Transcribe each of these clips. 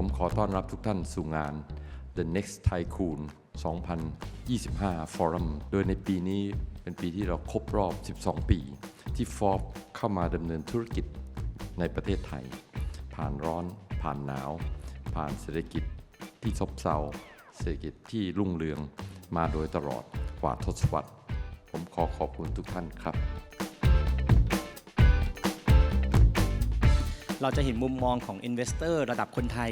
ผมขอต้อนรับทุกท่านสู่งาน The Next Tycoon 2025 Forum โดยในปีนี้เป็นปีที่เราครบรอบ 12 ปี ที่ Forbes เข้ามาดำเนินธุรกิจในประเทศไทย ผ่านร้อน ผ่านหนาว ผ่านเศรษฐกิจที่ซบเซาเศรษฐกิจที่รุ่งเรืองมาโดยตลอดกว่าทศวรรษ ผมขอขอบคุณทุกท่านครับ เราจะเห็นมุมมองของ Investor ระดับคนไทย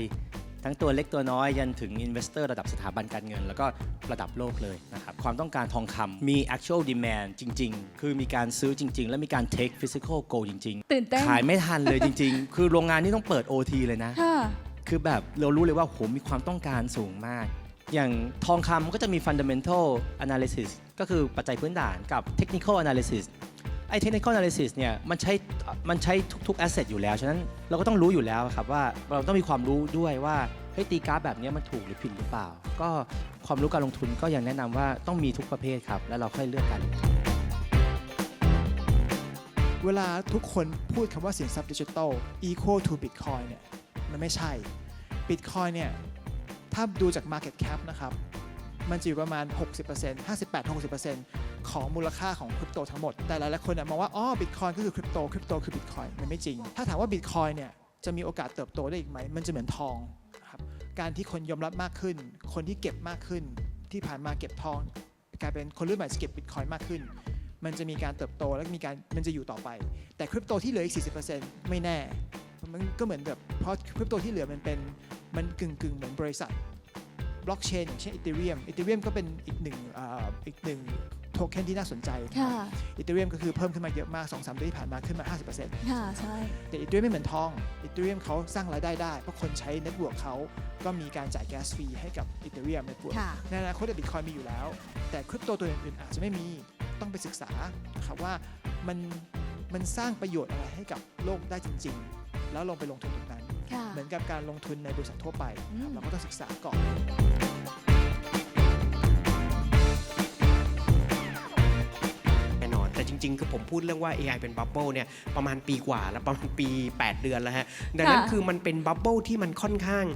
ทั้งตัวเล็กตัวน้อยยันถึง Investor ระดับสถาบันการเงิน แล้วก็ระดับโลกเลยนะครับความต้องการทองคำมี actual demand จริง ๆ คือมีการซื้อจริง ๆ และมีการ take physical go จริง ตื่นเต้นขายไม่ทันเลยจริง ๆ คือโรงงานนี่ต้องเปิด OT เลยนะ ค่ะ คือแบบเรารู้เลยว่าโหมีความต้องการสูงมาก อย่างทองคำก็จะมี fundamental analysis ก็คือปัจจัยพื้นฐานกับ technical analysis ไอ้ technical analysis เนี่ยมันใช้มันใช้ทุกๆ asset อยู่แล้ว ฉะนั้นเราก็ต้องรู้อยู่แล้วครับว่าเราต้องมีความรู้ด้วยว่าเฮ้ยตีกราฟแบบนี้มันถูกหรือผิดหรือเปล่า ก็ความรู้การลงทุนก็ยังแนะนำว่าต้องมีทุกประเภทครับ แล้วเราค่อยเลือกกัน เวลาทุกคนพูดคำว่าสินทรัพย์ดิจิทัล equal to Bitcoin เนี่ยมันไม่ใช่ Bitcoin เนี่ยถ้าดูจาก Market Cap นะครับมันจะอยู่ประมาณ 60% 58-60% ของมูลค่าของคริปโตทั้งหมด แต่หลายๆคนเนี่ยมองว่าอ๋อ Bitcoin ก็คือคริปโตคริปโตคือ Bitcoin มันไม่จริง ถ้าถามว่า Bitcoin เนี่ยจะมีโอกาสเติบโตได้อีกไหม มันจะเหมือนทองครับการที่คนยอมรับมากขึ้น คนที่เก็บมากขึ้น ที่ผ่านมาเก็บทองกลายเป็นคนรุ่นใหม่เก็บ Bitcoin มากขึ้น มันจะมีการเติบโตและมีการมันจะอยู่ต่อไป แต่คริปโตที่เหลืออีก 40%ไม่แน่ มันก็เหมือนแบบเพราะคริปโตที่เหลือมันเป็นมันกึ่งกึ่งเหมือนบริษัทบล็อกเชนอย่างเช่นอีเทเรียมอีเทเรียมก็เป็นอีกหนึ่งออีกหนึ่ง โทเค็นที่น่าสนใจค่ะอีเทเรียมก็คือเพิ่มขึ้นมาเยอะมาก2-3เดือนที่ผ่านมาขึ้นมา 50%ค่ะใช่แต่อีเทเรียมไม่เหมือนทองอีเทเรียมเขาสร้างรายได้ได้เพราะคนใช้เน็ตเวิร์กเขาก็มีการจ่ายแก๊สฟรีให้กับอีเทเรียมเน็ตเวิร์กค่ะในอนาคตบิตคอยมีอยู่แล้ว แต่คริปโตตัวอื่นๆอาจจะไม่มีต้องไปศึกษานะครับว่ามันมันสร้างประโยชน์อะไรให้กับโลกได้จริง ๆ แล้วลงไปลงทุนตรงนั้นค่ะเหมือนกับการลงทุนในบริษัททั่วไปนะครับอืมเราก็ต้องศึกษาก่อน ริง ๆ คือผมพูดเรื่องว่า AI เป็นบับเบิลเนี่ยประมาณปีกว่าแล้วประมาณปี 8 เดือนแล้วฮะดังนั้นค่ะคือมันเป็นบับเบิลที่มันค่อนข้าง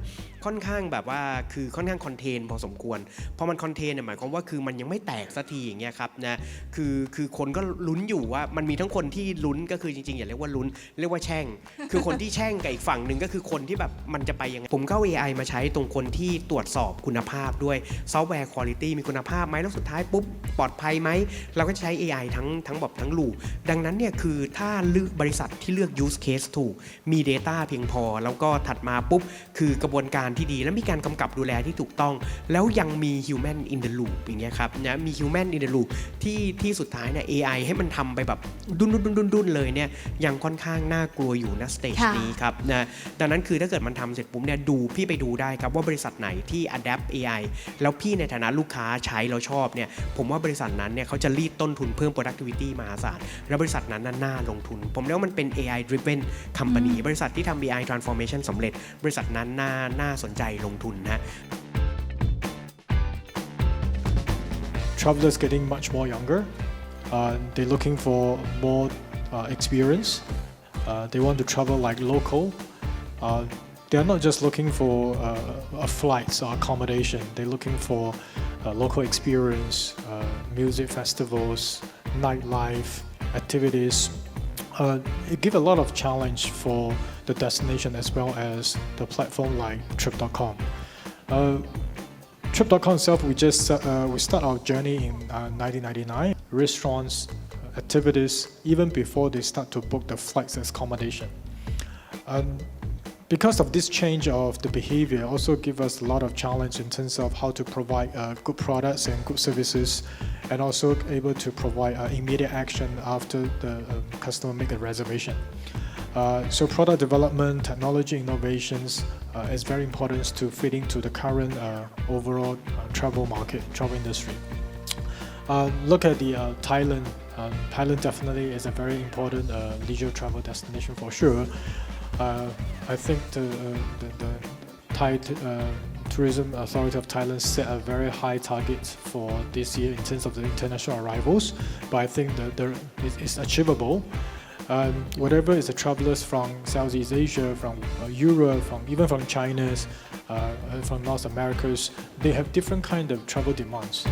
ค่อนข้างแบบว่าคือค่อนข้างคอนเทนพอสมควรพอมันคอนเทนเนี่ยหมายความว่าคือมันยังไม่แตกสักทีอย่างเงี้ยครับนะคือคือคนก็ลุ้นอยู่ว่ามันมีทั้งคนที่ลุ้นก็คือจริงๆอย่าเรียกว่าลุ้นเรียกว่าแช่ง คือคนที่แช่งกับอีกฝั่งหนึ่งก็คือคนที่แบบมันจะไปยังไงผมเข้า AI มาใช้ตรงคนที่ตรวจสอบคุณภาพด้วยซอฟต์แวร์คุณภาพมีคุณภาพไหมแล้วสุดท้ายปุ๊บปลอดภัยไหมเราก็ใช้ AI ทั้งทั้งแบบทั้งลูดังนั้นเนี่ยคือถ้าเลือกบริษัทที่เลือก use case ถูกมี Data เพียงพอ แล้วก็ถัดมาปุ๊บคือกระบวนการที่ดี และมีการกำกับดูแลที่ถูกต้อง แล้วยังมี human in the loop อย่างเงี้ยครับนะมี human in the loop ที่ที่สุดท้ายเนี่ย AI ให้มันทำไปแบบดุนดุนดุนดุนดุนเลยเนี่ยยังค่อนข้างน่ากลัวอยู่นะสเตจค่ะนี้ครับนะดังนั้นคือถ้าเกิดมันทำเสร็จปุ๊บเนี่ยดูพี่ไปดูได้ครับว่าบริษัทไหนที่ adapt AI แล้วพี่ในฐานะลูกค้าใช้แล้วชอบเนี่ยผมว่าบริษัทนั้นเนี่ยเขาจะรีดต้นทุนเพิ่ม productivity มหาศาลแล้วบริษัทนั้นน่ะน่าลงทุน ผมเรียกว่ามันเป็น AI driven company บริษัทที่ทำ AI transformation สำเร็จ บริษัทนั้นน่าน่าสนใจลงทุนนะ travelers getting much more younger. Uh, they're looking for more uh, experience. Uh, they want to travel like local. Uh, they're not just looking for uh, a flights or accommodation. They're looking for uh, local experience, uh, music festivals, nightlife, activities. uh, it give a lot of challenge for the destination as well as the platform like Trip.com. Uh, Trip.com itself, we just uh, we start our journey in uh, 1999. Restaurants, activities, even before they start to book the flights accommodation. Um, because of this change of the behavior, also give us a lot of challenge in terms of how to provide uh, good products and good services, and also able to provide uh, immediate action after the um, customer make a reservation. Uh, so product development, technology innovations uh, is very important to fit into the current uh, overall travel market, travel industry. Look at the Thailand. Um, Thailand definitely is a very important leisure travel destination for sure. Uh, I think the, uh, the, the Thai uh, Tourism Authority of Thailand set a very high target for this year in terms of the international arrivals, but I think that there, it- it's achievable. um, whatever is the travelers from Southeast Asia, from uh, Europe, from even from China, uh, uh, from North Americas, they have different kind of travel demands.